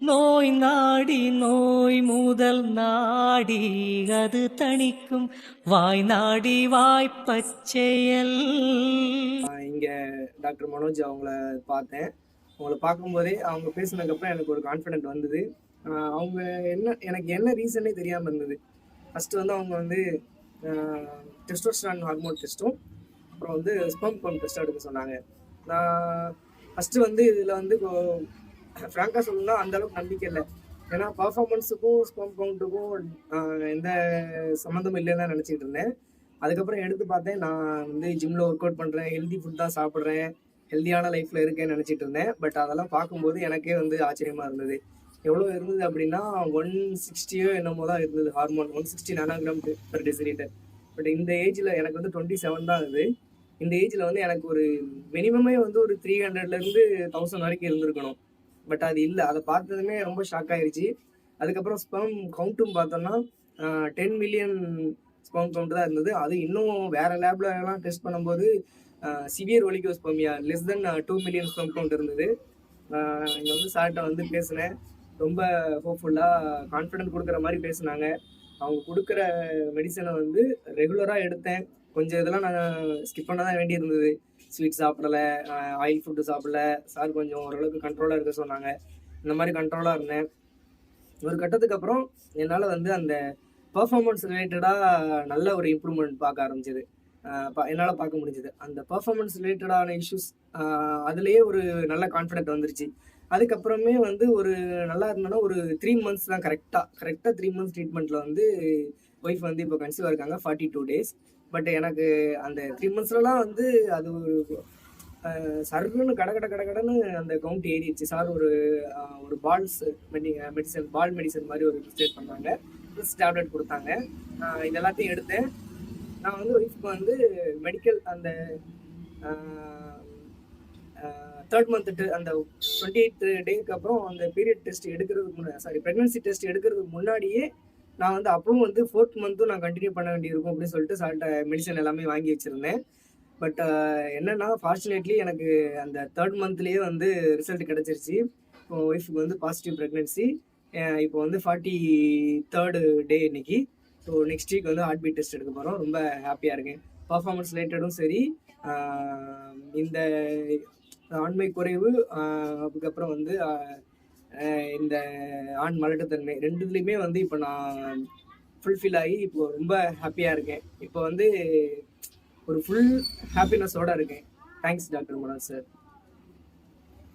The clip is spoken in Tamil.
நோய் நாடி நோய் முதல் நாடி அது தணிக்கும். வாய் நாடி வாய்ப்பச்செயல் இங்க இங்கே டாக்டர் மனோஜ் அவங்கள பார்த்தேன். அவங்கள பார்க்கும்போதே அவங்க பேசினதுக்கப்புறம் எனக்கு ஒரு கான்ஃபிடென்ட் வந்தது. அவங்க என்ன எனக்கு என்ன ரீசனே தெரியாமல் இருந்தது. ஃபஸ்ட்டு வந்து அவங்க வந்து டெஸ்டோஸ்டான் ஹார்மோன் டெஸ்ட்டும் அப்புறம் வந்து ஸ்பம் பம்ப் டெஸ்ட் எடுக்க சொன்னாங்க. நான் ஃபஸ்ட்டு வந்து இதில் வந்து ஃப்ராங்காக சொல்லணும்னா அந்த அளவுக்கு நம்பிக்கை இல்லை. ஏன்னா பர்ஃபார்மன்ஸுக்கும் ஸ்பம் பவுண்ட்டுக்கும் எந்த சம்மந்தமும் இல்லைன்னு தான் நினச்சிக்கிட்டு இருந்தேன். அதுக்கப்புறம் எடுத்து பார்த்தேன் நான் வந்து ஜிம்மில் ஒர்க் அவுட் பண்ணுறேன் ஹெல்தி ஃபுட் தான் சாப்பிட்றேன் ஹெல்தியான லைஃப்பில் இருக்கேன்னு நினச்சிட்டு இருந்தேன். பட் அதெல்லாம் பார்க்கும்போது எனக்கே வந்து ஆச்சரியமாக இருந்தது. எவ்வளோ இருந்தது அப்படின்னா ஒன் சிக்ஸ்டியோ என்னமோ தான் இருந்தது hormone one sixty nanogram per decilitre but இந்த ஏஜில் எனக்கு வந்து டுவெண்ட்டி செவன் தான் இது இந்த ஏஜில் வந்து எனக்கு ஒரு மினிமமே வந்து ஒரு த்ரீ ஹண்ட்ரட்லேருந்து தௌசண்ட் வரைக்கும் இருந்திருக்கணும். பட் அது இல்லை. அதை பார்த்ததுமே ரொம்ப ஷாக் ஆயிருச்சு. அதுக்கப்புறம் ஸ்பெம் கவுண்ட்டும் பார்த்தோம்னா டென் மில்லியன் ஸ்பெம் கவுண்ட் தான் இருந்தது. அது இன்னும் வேற லேப்ல எல்லாம் டெஸ்ட் பண்ணும்போது severe oligospermia less then two million sperm count இருந்தது. இங்கே வந்து சார்கிட்ட வந்து பேசினேன். ரொம்ப ஹோப்ஃபுல்லாக கான்ஃபிடென்ட் கொடுக்குற மாதிரி பேசினாங்க. அவங்க கொடுக்குற மெடிசனை வந்து ரெகுலராக எடுத்தேன். கொஞ்சம் இதெல்லாம் நான் ஸ்கிப் பண்ண தான் வேண்டியிருந்தது. ஸ்வீட் சாப்பிடல ஆயில் ஃபுட்டு சாப்பிடல. சார் கொஞ்சம் ஓரளவுக்கு கண்ட்ரோலாக இருக்க சொன்னாங்க. இந்த மாதிரி கண்ட்ரோலாக இருந்தேன். ஒரு கட்டத்துக்கு அப்புறம் என்னால் வந்து அந்த பர்ஃபாமன்ஸ் ரிலேட்டடாக நல்ல ஒரு இம்ப்ரூவ்மெண்ட் பார்க்க ஆரம்பிச்சது. என்னால் பார்க்க முடிஞ்சது. அந்த பர்ஃபாமன்ஸ் ரிலேட்டடான இஷ்யூஸ் அதுலேயே ஒரு நல்ல கான்ஃபிடென்ட் வந்துருச்சு. அதுக்கப்புறமே வந்து ஒரு நல்லா இருந்தோன்னா ஒரு த்ரீ மந்த்ஸ் தான் கரெக்டாக கரெக்டாக த்ரீ மந்த்ஸ் ட்ரீட்மெண்ட்டில் வந்து ஒய்ஃப் வந்து இப்போ கன்சீவாக இருக்காங்க ஃபார்ட்டி டூ டேஸ் பட் எனக்கு அந்த த்ரீ மந்த்ஸ்லலாம் வந்து அது ஒரு சர்னு கட கட கட கடன்னு அந்த கவுண்ட் ஏறிடுச்சு. சார் ஒரு ஒரு பால்ஸ் மெடி மெடிசன் பால் மெடிசன் மாதிரி ஒரு ஸ்டேட் பண்ணாங்க. ப்ளஸ் டேப்லெட் கொடுத்தாங்க. இது எல்லாத்தையும் எடுத்தேன். நான் வந்து ஒய்ஃப்க்கு வந்து மெடிக்கல் அந்த தேர்ட் மந்த் அந்த டுவெண்ட்டி எயிட் டேக்கு அப்புறம் அந்த பீரியட் டெஸ்ட் எடுக்கிறதுக்கு முன்னாடி சாரி ப்ரெக்னன்சி டெஸ்ட் எடுக்கிறதுக்கு முன்னாடியே நான் வந்து அப்பவும் வந்து ஃபோர்த் மந்த்தும் நான் கண்டினியூ பண்ண வேண்டியிருக்கும் அப்படின்னு சொல்லிட்டு சார்ட்ட மெடிசன் எல்லாமே வாங்கி வச்சுருந்தேன். பட் என்னன்னா ஃபார்ச்சுனேட்லி எனக்கு அந்த தேர்ட் மந்த்லேயே வந்து ரிசல்ட் கிடச்சிருச்சு. இப்போ ஒய்ஃபுக்கு வந்து பாசிட்டிவ் ப்ரெக்னென்சி இப்போ வந்து ஃபார்ட்டி தேர்டு டே இன்னைக்கு. ஸோ நெக்ஸ்ட் வீக் வந்து ஹார்ட் பீட் டெஸ்ட் எடுக்க போகிறோம் ரொம்ப ஹாப்பியாக இருக்கேன். பர்ஃபார்மன்ஸ் ரிலேட்டடும் சரி. இந்த ஆண்மை குறைவு அதுக்கப்புறம் வந்து இந்த ஆண் மலட்டுத்தன்மை ரெண்டுத்துலேயுமே வந்து இப்போ நான் ஃபுல்ஃபில் ஆகி இப்போ ரொம்ப ஹாப்பியாக இருக்கேன். இப்போ வந்து ஒரு ஃபுல் ஹாப்பினஸோட இருக்கேன். Thanks doctor Manoj sir